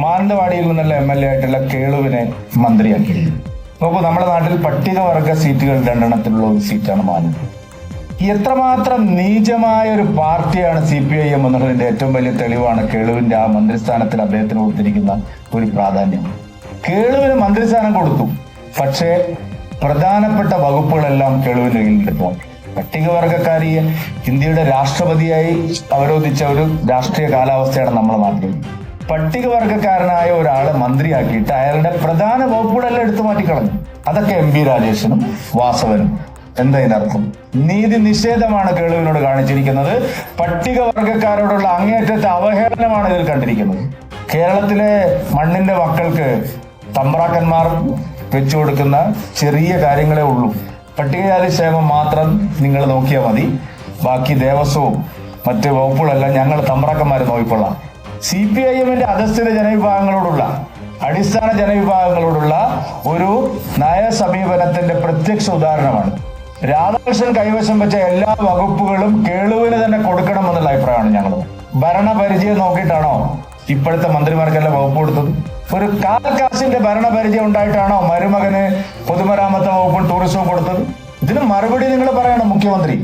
മാനന്തവാടിയിൽ നിന്നുള്ള M L A ആയിട്ടുള്ള കേളുവിനെ മന്ത്രിയാക്കി നോക്കൂ നമ്മുടെ നാട്ടിൽ പട്ടികവർഗ സീറ്റുകൾ രണ്ടെണ്ണത്തിലുള്ള ഒരു സീറ്റാണ് മാനന്ത എത്രമാത്രം നീചമായ ഒരു പാർട്ടിയാണ് സി പി ഐ എം എന്നുള്ളതിന്റെ ഏറ്റവും വലിയ തെളിവാണ് കേളുവിന്റെ ആ മന്ത്രിസ്ഥാനത്തിൽ അദ്ദേഹത്തിന് കൊടുത്തിരിക്കുന്ന ഒരു പ്രാധാന്യം. കേളുവിന് മന്ത്രിസ്ഥാനം കൊടുത്തു. പക്ഷേ പ്രധാനപ്പെട്ട വകുപ്പുകളെല്ലാം കേളുവിന്റെ കയ്യിലെടുത്തു പട്ടികവർഗക്കാരിയെ ഇന്ത്യയുടെ രാഷ്ട്രപതിയായി അവരോധിച്ച ഒരു രാഷ്ട്രീയ കാലാവസ്ഥയാണ് നമ്മുടെ നാട്ടിൽ പട്ടികവർഗക്കാരനായ ഒരാളെ മന്ത്രിയാക്കിയിട്ട് അയാളുടെ പ്രധാന വകുപ്പുകളെല്ലാം എടുത്തു മാറ്റിക്കളഞ്ഞു. അതൊക്കെ എം പി രാജേഷനും വാസവനും. എന്തതിനർത്ഥം നീതി നിഷേധമാണ് കേളുവിനോട് കാണിച്ചിരിക്കുന്നത്. പട്ടികവർഗക്കാരോടുള്ള അങ്ങേയറ്റത്തെ അവഹേളനമാണ് ഇതിൽ കണ്ടിരിക്കുന്നത്. കേരളത്തിലെ മണ്ണിന്റെ മക്കൾക്ക് തമ്പ്രാക്കന്മാർ വെച്ചു കൊടുക്കുന്ന ചെറിയ കാര്യങ്ങളേ ഉള്ളൂ. പട്ടികജാതി ക്ഷേമം മാത്രം നിങ്ങൾ നോക്കിയാൽ മതി. ബാക്കി ദേവസ്വവും മറ്റ് വകുപ്പുകളെല്ലാം ഞങ്ങൾ തമ്പ്രാക്കന്മാരെ നോക്കിക്കൊള്ളാം. സി പി ഐ എമ്മിന്റെ അധസ്ഥിത ജനവിഭാഗങ്ങളോടുള്ള അടിസ്ഥാന ജനവിഭാഗങ്ങളോടുള്ള ഒരു നയ സമീപനത്തിന്റെ പ്രത്യക്ഷ ഉദാഹരണമാണ്. രാധാകൃഷ്ണൻ കൈവശം വെച്ച എല്ലാ വകുപ്പുകളും കേളുവിന് തന്നെ കൊടുക്കണമെന്നുള്ള അഭിപ്രായമാണ് ഞങ്ങൾ ഭരണപരിചയം നോക്കിയിട്ടാണോ ഇപ്പോഴത്തെ മന്ത്രിമാർക്കെല്ലാം വകുപ്പ് കൊടുത്തത്? ഒരു കാൽ കാശിന്റെ ഭരണപരിചയം ഉണ്ടായിട്ടാണോ മരുമകന് പൊതുമരാമത്ത് വകുപ്പും ടൂറിസവും കൊടുത്തത്? ഇതിന് മറുപടി നിങ്ങൾ പറയണം മുഖ്യമന്ത്രി.